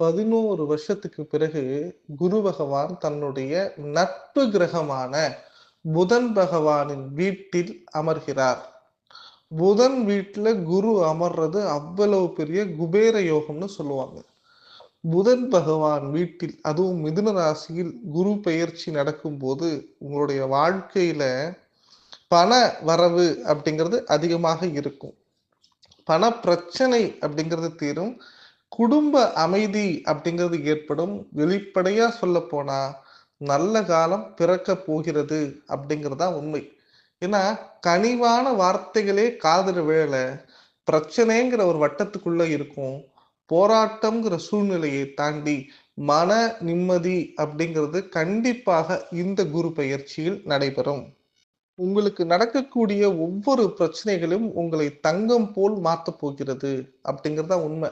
பதினோரு வருஷத்துக்கு பிறகு குரு பகவான் தன்னுடைய நட்பு கிரகமான புதன் பகவானின் வீட்டில் அமர்கிறார். புதன் வீட்டுல குரு அமர்றது அவ்வளவு பெரிய குபேர யோகம்னு சொல்லுவாங்க. புதன் பகவான் வீட்டில் அதுவும் மிதுன ராசியில் குரு பெயர்ச்சி நடக்கும்போது உங்களுடைய வாழ்க்கையில பண வரவு அப்படிங்கிறது அதிகமாக இருக்கும். பண பிரச்சனை அப்படிங்கிறது தீரும். குடும்ப அமைதி அப்படிங்கிறது ஏற்படும். வெளிப்படையா சொல்ல போனா நல்ல காலம் பிறக்க போகிறது அப்படிங்கிறதா உண்மை. ஏன்னா கனிவான வார்த்தைகளே காதல வேலை பிரச்சனைங்கிற ஒரு வட்டத்துக்குள்ள இருக்கும். போராட்டம்ங்கிற சூழ்நிலையை தாண்டி மன நிம்மதி அப்படிங்கிறது கண்டிப்பாக இந்த குரு பயிற்சியில் நடைபெறும். உங்களுக்கு நடக்கக்கூடிய ஒவ்வொரு பிரச்சனைகளும் உங்களை தங்கம் போல் மாற்ற போகிறது அப்படிங்கிறதா உண்மை.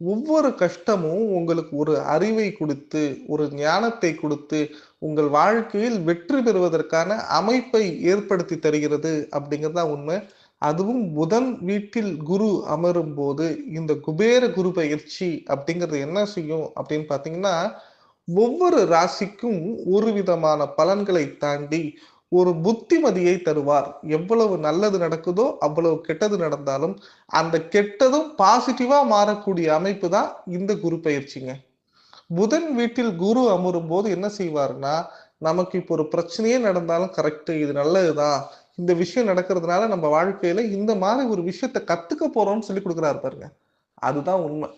ஒவ்வொரு கஷ்டமும் உங்களுக்கு ஒரு அறிவை கொடுத்து ஒரு ஞானத்தை கொடுத்து உங்கள் வாழ்க்கையில் வெற்றி பெறுவதற்கான அமைப்பை ஏற்படுத்தி தருகிறது அப்படிங்கிறதா உண்மை. அதுவும் புதன் வீட்டில் குரு அமரும் போது இந்த குபேர குரு பயிற்சி அப்படிங்கிறது என்ன செய்யும் அப்படின்னு பார்த்தீங்கன்னா ஒவ்வொரு ராசிக்கும் ஒரு விதமான பலன்களை தாண்டி ஒரு புத்திமதியை தருவார். எவ்வளவு நல்லது நடக்குதோ அவ்வளவு கெட்டது நடந்தாலும் அந்த கெட்டதும் பாசிட்டிவா மாறக்கூடிய அமைப்பு தான் இந்த குரு பயிற்சிங்க. புதன் வீட்டில் குரு அமரும் போது என்ன செய்வார்னா நமக்கு இப்போ ஒரு பிரச்சனையே நடந்தாலும் கரெக்ட் இது நல்லதுதான். இந்த விஷயம் நடக்கிறதுனால நம்ம வாழ்க்கையில இந்த மாதிரி ஒரு விஷயத்த கத்துக்க போறோம்னு சொல்லி கொடுக்குறாரு பாருங்க. அதுதான் உண்மை.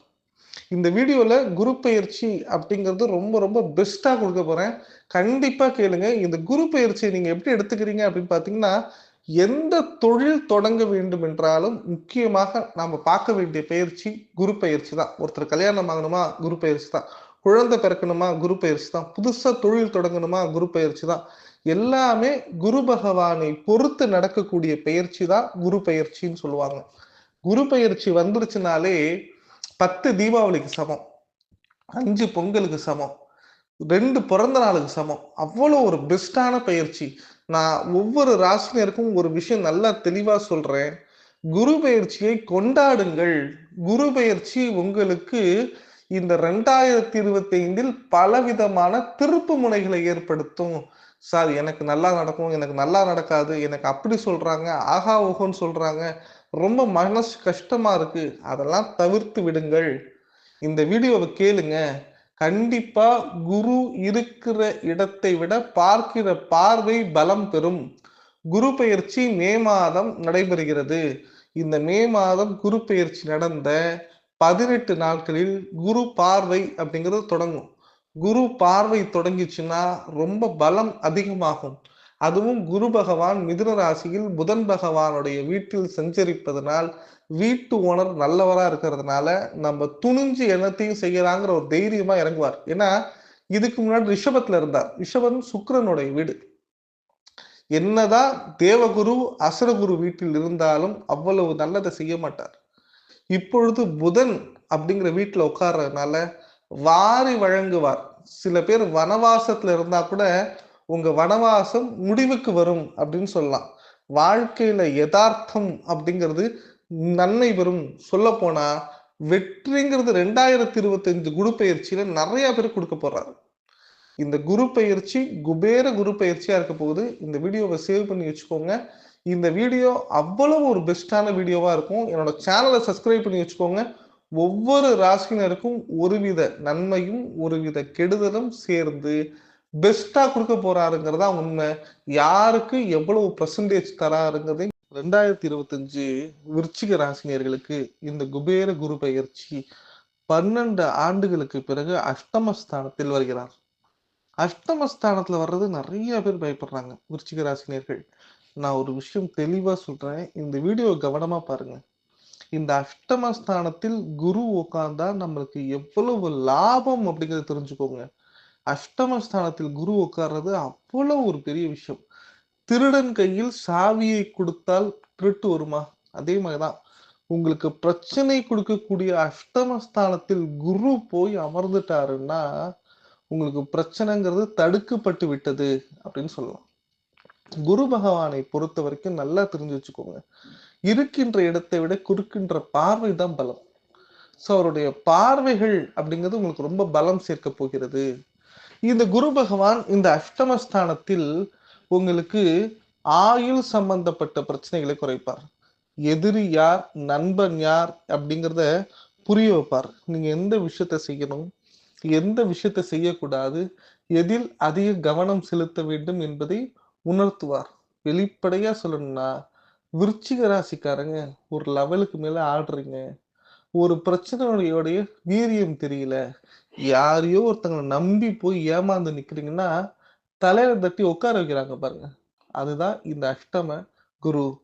இந்த வீடியோல குரு பயிற்சி அப்படிங்கிறது ரொம்ப ரொம்ப பெஸ்டா கொடுக்க போறேன். கண்டிப்பா கேளுங்க. இந்த குரு பயிற்சியை நீங்க எப்படி எடுத்துக்கிறீங்க அப்படின்னு பாத்தீங்கன்னா எந்த தொழில் தொடங்க வேண்டும் என்றாலும் முக்கியமாக நாம பார்க்க வேண்டிய பயிற்சி குரு பயிற்சி தான். ஒருத்தர் கல்யாணம் ஆகணுமா குரு பயிற்சி தான். குழந்தை பிறக்கணுமா குரு பயிற்சி தான். புதுசா தொழில் தொடங்கணுமா குரு பயிற்சி தான். எல்லாமே குரு பகவானை பொறுத்து நடக்கக்கூடிய பயிற்சி தான் குரு பயிற்சின்னு சொல்லுவாங்க. குரு பயிற்சி வந்துருச்சுனாலே பத்து தீபாவளிக்கு சமம். அஞ்சு பொங்கலுக்கு சமம். ரெண்டு பிறந்த நாளுக்கு சமம். அவ்வளோ ஒரு பெஸ்டான பயிற்சி. நான் ஒவ்வொரு ராசினருக்கும் ஒரு விஷயம் நல்லா தெளிவாக சொல்கிறேன் குரு பயிற்சியை கொண்டாடுங்கள். குரு பயிற்சி உங்களுக்கு இந்த ரெண்டாயிரத்தி இருபத்தி ஐந்தில் பலவிதமான திருப்பு முனைகளை ஏற்படுத்தும். சார் எனக்கு நல்லா நடக்கும். எனக்கு நல்லா நடக்காது. எனக்கு அப்படி சொல்றாங்க. ஆகா ஓஹோன்னு சொல்றாங்க. ரொம்ப மனசு கஷ்டமா இருக்கு. அதெல்லாம் தவிர்த்து விடுங்கள். இந்த வீடியோவை கேளுங்க. கண்டிப்பா குரு இருக்கிற இடத்தை விட பார்க்கிற பார்வை பலம் பெறும். குரு பயிற்சி மே மாதம் நடைபெறுகிறது. இந்த மே மாதம் குரு பயிற்சி நடந்த பதினெட்டு நாட்களில் குரு பார்வை அப்படிங்கிறது தொடங்கும். குரு பார்வை தொடங்கிச்சுன்னா ரொம்ப பலம் அதிகமாகும். அதுவும் குரு பகவான் மிதுன ராசியில் புதன் பகவானுடைய வீட்டில் சஞ்சரிப்பதனால் வீட்டு ஓனர் நல்லவரா இருக்கிறதுனால நம்ம துணிஞ்சு என்னத்தையும் செய்யறாங்கிற ஒரு தைரியமா இறங்குவார். ஏன்னா இதுக்கு முன்னாடி ரிஷபத்துல இருந்தார். ரிஷபன் சுக்கரனுடைய வீடு. என்னதான் தேவகுரு அசுரகுரு வீட்டில் இருந்தாலும் அவ்வளவு நல்லதை செய்ய மாட்டார். இப்பொழுது புதன் அப்படிங்கிற வீட்டுல உட்கார்றதுனால வாரி வழங்குவார். சில பேர் வனவாசத்துல இருந்தா கூட உங்க வனவாசம் முடிவுக்கு வரும் அப்படின்னு சொல்லலாம். வாழ்க்கையில யதார்த்தம் அப்படிங்கிறது நன்மை வரும் சொல்ல போனா வெற்றிங்கிறது ரெண்டாயிரத்தி இருபத்தஞ்சு குரு பயிற்சியில நிறைய பேர் கொடுக்க போறாரு. இந்த குரு பயிற்சி குபேர குரு பயிற்சியா இருக்க போகுது. இந்த வீடியோவை சேவ் பண்ணி வச்சுக்கோங்க. இந்த வீடியோ அவ்வளவு ஒரு பெஸ்டான வீடியோவா இருக்கும். என்னோட சேனலை சப்ஸ்கிரைப் பண்ணி வச்சுக்கோங்க. ஒவ்வொரு ராசினருக்கும் ஒருவித நன்மையும் ஒருவித கெடுதலும் சேர்ந்து பெஸ்டா கொடுக்க போறாருங்கிறதா உண்மை. யாருக்கு எவ்வளவு பர்சன்டேஜ் தராருங்கிறதை ரெண்டாயிரத்தி இருபத்தஞ்சு விருச்சிக ராசினியர்களுக்கு இந்த குபேர குரு பயிற்சி பன்னெண்டு ஆண்டுகளுக்கு பிறகு அஷ்டமஸ்தானத்தில் வருகிறார். அஷ்டமஸ்தானத்துல வர்றது நிறைய பேர் பயப்படுறாங்க விருச்சிக ராசினியர்கள். நான் ஒரு விஷயம் தெளிவா சொல்றேன். இந்த வீடியோ கவனமா பாருங்க. இந்த அஷ்டமஸ்தானத்தில் குரு உட்காந்தா நம்மளுக்கு எவ்வளவு லாபம் அப்படிங்கறத தெரிஞ்சுக்கோங்க. அஷ்டமஸ்தானத்தில் குரு உட்கார்றது அவ்வளவு ஒரு பெரிய விஷயம். திருடன் கையில் சாவியை கொடுத்தால் திருட்டு வருமா? அதே மாதிரிதான். உங்களுக்கு பிரச்சனை கொடுக்கக்கூடிய அஷ்டமஸ்தானத்தில் குரு போய் அமர்ந்துட்டாருன்னா உங்களுக்கு பிரச்சனைங்கிறது தடுக்கப்பட்டு விட்டது அப்படின்னு சொல்லலாம். குரு பகவானை பொறுத்த வரைக்கும் நல்லா தெரிஞ்சு வச்சுக்கோங்க. இருக்கின்ற இடத்தை விட குறுக்கின்ற பார்வை தான் பலம். ஸோ அவருடைய பார்வைகள் அப்படிங்கிறது உங்களுக்கு ரொம்ப பலம் சேர்க்க போகிறது. இந்த குரு பகவான் இந்த அஷ்டமஸ்தானத்தில் உங்களுக்கு ஆயுள் சம்பந்தப்பட்ட பிரச்சனைகளை குறைப்பார். எதிரி யார் நண்பன் யார் அப்படிங்கிறத புரிய வைப்பார். நீங்க எந்த விஷயத்த செய்யணும் எந்த விஷயத்த செய்யக்கூடாது எதில் அதிக கவனம் செலுத்த வேண்டும் என்பதை உணர்த்துவார். வெளிப்படையா சொல்லணும்னா விருச்சிக ராசிக்காரங்க ஒரு லெவலுக்கு மேல ஆடுறீங்க. ஒரு பிரச்சனையோடைய வீரியம் தெரியல. யாரையோ ஒருத்தங்களை நம்பி போய் ஏமாந்து நிக்கிறீங்கன்னா தலையில தட்டி உட்கார வைக்கிறாங்க பாருங்க. அதுதான் இந்த அஷ்டம குரு.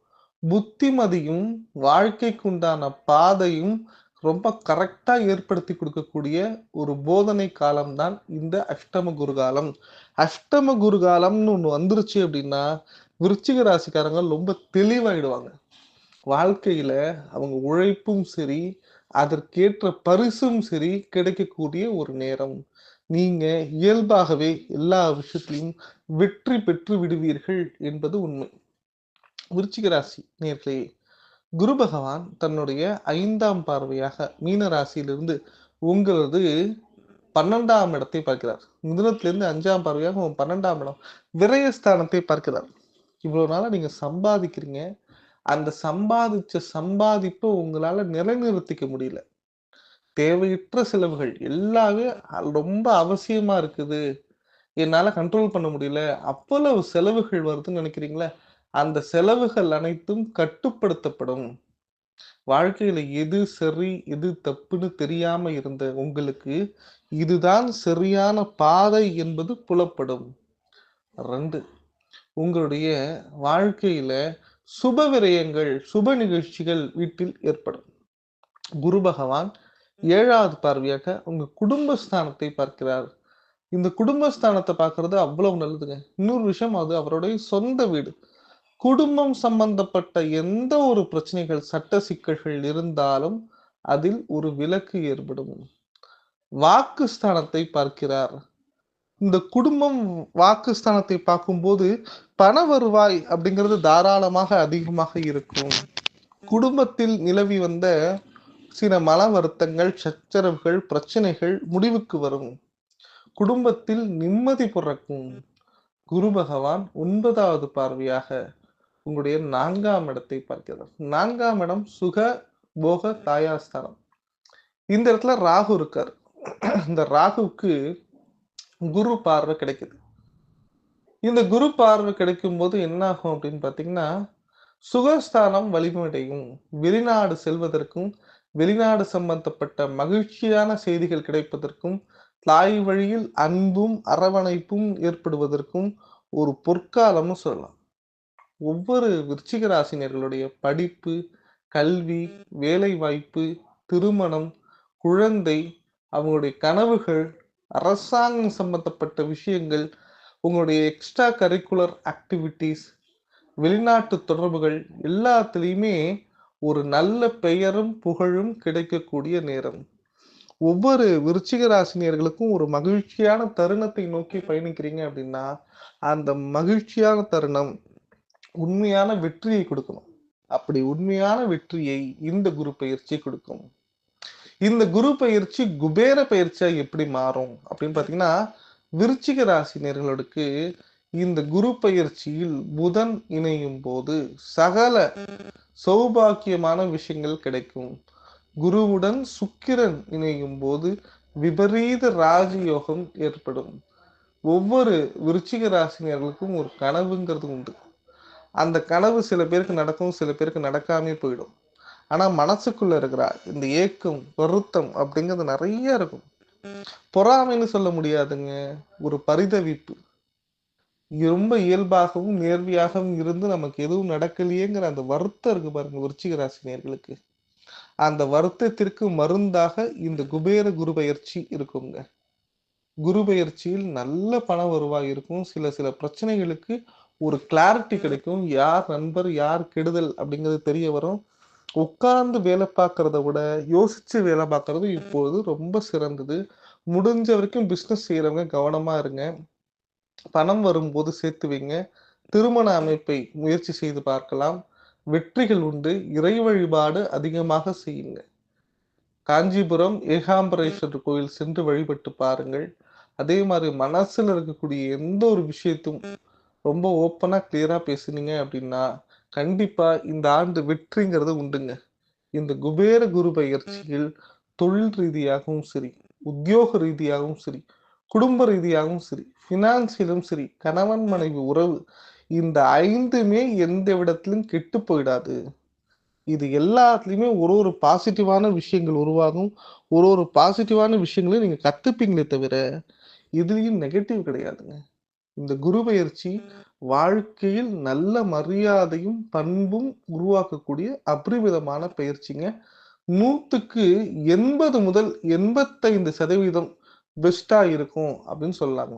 புத்திமதியும் வாழ்க்கைக்கு உண்டான பாதையும் ரொம்ப கரெக்டா ஏற்படுத்தி கொடுக்கக்கூடிய ஒரு போதனை காலம்தான் இந்த அஷ்டம குருகாலம். அஷ்டம குருகாலம்னு ஒண்ணு வந்துருச்சு அப்படின்னா விருச்சிக ராசிக்காரங்க ரொம்ப தெளிவாயிடுவாங்க. வாழ்க்கையில அவங்க உழைப்பும் சரி அதற்கேற்ற பரிசும் சரி கிடைக்கக்கூடிய ஒரு நேரம். நீங்க இயல்பாகவே எல்லா விஷயத்திலையும் வெற்றி பெற்று விடுவீர்கள் என்பது உண்மை. விருச்சிக ராசி நேர்களே குரு பகவான் தன்னுடைய ஐந்தாம் பார்வையாக மீன ராசியிலிருந்து உங்களது பன்னெண்டாம் இடத்தை பார்க்கிறார். மிதனத்திலிருந்து அஞ்சாம் பார்வையாக உங்க பன்னெண்டாம் இடம் விரயஸ்தானத்தை பார்க்கிறார். இவ்வளவு நாளா நீங்க சம்பாதிக்கிறீங்க அந்த சம்பாதிச்ச சம்பாதிப்பை உங்களால நிலைநிறுத்திக்க முடியல. தேவையற்ற செலவுகள் எல்லாமே ரொம்ப அவசியமா இருக்குது. என்னால கண்ட்ரோல் பண்ண முடியல. அவ்வளவு செலவுகள் வருதுன்னு நினைக்கிறீங்களா? அந்த செலவுகள் அனைத்தும் கட்டுப்படுத்தப்படும். வாழ்க்கையில எது சரி எது தப்புன்னு தெரியாம இருந்த உங்களுக்கு இதுதான் சரியான பாதை என்பது புலப்படும். ரெண்டு உங்களுடைய வாழ்க்கையில சுப விரயங்கள் சுப நிகழ்ச்சிகள் வீட்டில் ஏற்படும். குரு பகவான் ஏழாவது பார்வையாக உங்க குடும்பஸ்தானத்தை பார்க்கிறார். இந்த குடும்பஸ்தானத்தை பார்க்கறது அவ்வளவு நல்லதுங்க. இன்னொரு விஷயம் அது அவருடைய சொந்த வீடு. குடும்பம் சம்பந்தப்பட்ட எந்த ஒரு பிரச்சனைகள் சட்ட சிக்கல்கள் இருந்தாலும் அதில் ஒரு விலக்கு ஏற்படும். வாக்கு ஸ்தானத்தை பார்க்கிறார். இந்த குடும்பம் வாக்குஸ்தானத்தை பார்க்கும்போது பண வருவாய் அப்படிங்கிறது தாராளமாக அதிகமாக இருக்கும். குடும்பத்தில் நிலவி வந்த சில மன வருத்தங்கள் சச்சரவுகள் பிரச்சனைகள் முடிவுக்கு வரும். குடும்பத்தில் நிம்மதி பிறக்கும். குரு பகவான் ஒன்பதாவது பார்வையாக உங்களுடைய நான்காம் இடத்தை பார்க்கிறார். நான்காம் இடம் சுக போக தாயாஸ்தானம். இந்த இடத்துல ராகு இருக்கார். இந்த ராகுவுக்கு குரு பார்வை கிடைக்குது. இந்த குரு பார்வை கிடைக்கும் போது என்ன ஆகும் அப்படின்னு பார்த்தீங்கன்னா சுகஸ்தானம் வலிமையடையும். வெளிநாடு செல்வதற்கும் வெளிநாடு சம்பந்தப்பட்ட மகிழ்ச்சியான செய்திகள் கிடைப்பதற்கும் தாய் வழியில் அன்பும் அரவணைப்பும் ஏற்படுவதற்கும் ஒரு பொற்காலம்னு சொல்லலாம். ஒவ்வொரு விருச்சிக ராசினியர்களுடைய படிப்பு கல்வி வேலை வாய்ப்பு திருமணம் குழந்தை அவங்களுடைய கனவுகள் அரசாங்கம் சம்பந்தப்பட்ட விஷயங்கள் உங்களுடைய எக்ஸ்ட்ரா கரிக்குலர் ஆக்டிவிட்டீஸ் வெளிநாட்டு தொடர்புகள் எல்லாத்துலேயுமே ஒரு நல்ல பெயரும் புகழும் கிடைக்கக்கூடிய நேரம். ஒவ்வொரு விருச்சிக ராசினியர்களுக்கும் ஒரு மகிழ்ச்சியான தருணத்தை நோக்கி பயணிக்கிறீங்க அப்படின்னா அந்த மகிழ்ச்சியான தருணம் உண்மையான வெற்றியை கொடுக்கணும். அப்படி உண்மையான வெற்றியை இந்த குரு பயிற்சி கொடுக்கும். இந்த குரு பயிற்சி குபேர பயிற்சியா எப்படி மாறும் அப்படின்னு பாத்தீங்கன்னா விருச்சிக ராசினியர்களுக்கு இந்த குரு பயிற்சியில் புதன் இணையும் போது சகல சௌபாக்கியமான விஷயங்கள் கிடைக்கும். குருவுடன் சுக்கிரன் இணையும் போது விபரீத ராஜயோகம் ஏற்படும். ஒவ்வொரு விருச்சிக ராசினியர்களுக்கும் ஒரு கனவுங்கிறது உண்டு. அந்த கனவு சில பேருக்கு நடக்கும் சில பேருக்கு நடக்காமே போயிடும். ஆனா மனசுக்குள்ள இருக்கிற இந்த ஏக்கம் வருத்தம் அப்படிங்கிறது நிறைய இருக்கும். பொறாமைன்னு சொல்ல முடியாதுங்க. ஒரு பரிதவிப்பு. ரொம்ப இயல்பாகவும் நேர்வியாகவும் இருந்து நமக்கு எதுவும் நடக்கலையேங்கிற அந்த வருத்தம் இருக்கு பாருங்க விருச்சிக ராசினியர்களுக்கு அந்த வருத்தத்திற்கு மருந்தாக இந்த குபேர குரு பயிற்சி இருக்குங்க. குரு பயிற்சியில் நல்ல பண வருவாய் இருக்கும். சில சில பிரச்சனைகளுக்கு ஒரு கிளாரிட்டி கிடைக்கும். யார் நண்பர் யார் கெடுதல் அப்படிங்கிறது தெரிய வரும். உட்கார்ந்து வேலை பார்க்கறத விட யோசிச்சு வேலை பார்க்கறது இப்பொழுது ரொம்ப சிறந்தது. முடிஞ்ச வரைக்கும் பிஸ்னஸ் செய்யறவங்க கவனமா இருங்க. பணம் வரும்போது சேர்த்து வைங்க. திருமண அமைப்பை முயற்சி செய்து பார்க்கலாம். வெற்றிகள் உண்டு. இறை வழிபாடு அதிகமாக செய்யுங்க. காஞ்சிபுரம் ஏகாம்பரேஸ்வரர் கோயில் சென்று வழிபட்டு பாருங்கள். அதே மாதிரி மனசுல இருக்கக்கூடிய எந்த ஒரு விஷயத்தும் ரொம்ப ஓப்பனாக கிளியரா பேசுனீங்க அப்படின்னா கண்டிப்பா இந்த ஆண்டு வெற்றிங்கிறது உண்டுங்க. இந்த குபேர குரு பயிற்சியில் தொழில் ரீதியாகவும் சரி உத்தியோக ரீதியாகவும் சரி குடும்ப ரீதியாகவும் சரி பினான்சியலும் சரி கணவன் மனைவி உறவு இந்த ஐந்துமே எந்த விடத்திலும் கெட்டு போயிடாது. இது எல்லாத்துலயுமே ஒரு ஒரு பாசிட்டிவான விஷயங்கள் உருவாகும். ஒரு ஒரு பாசிட்டிவான விஷயங்களையும் நீங்க கத்துப்பீங்களே தவிர இதுலயும் நெகட்டிவ் கிடையாதுங்க. இந்த குரு பயிற்சி வாழ்க்கையில் நல்ல மரியாதையும் பண்பும் உருவாக்கக்கூடிய அபரிமிதமான பயிற்சிங்க. நூத்துக்கு எண்பது முதல் எண்பத்தைந்து சதவீதம் பெஸ்டா இருக்கும் அப்படின்னு சொல்லலாங்க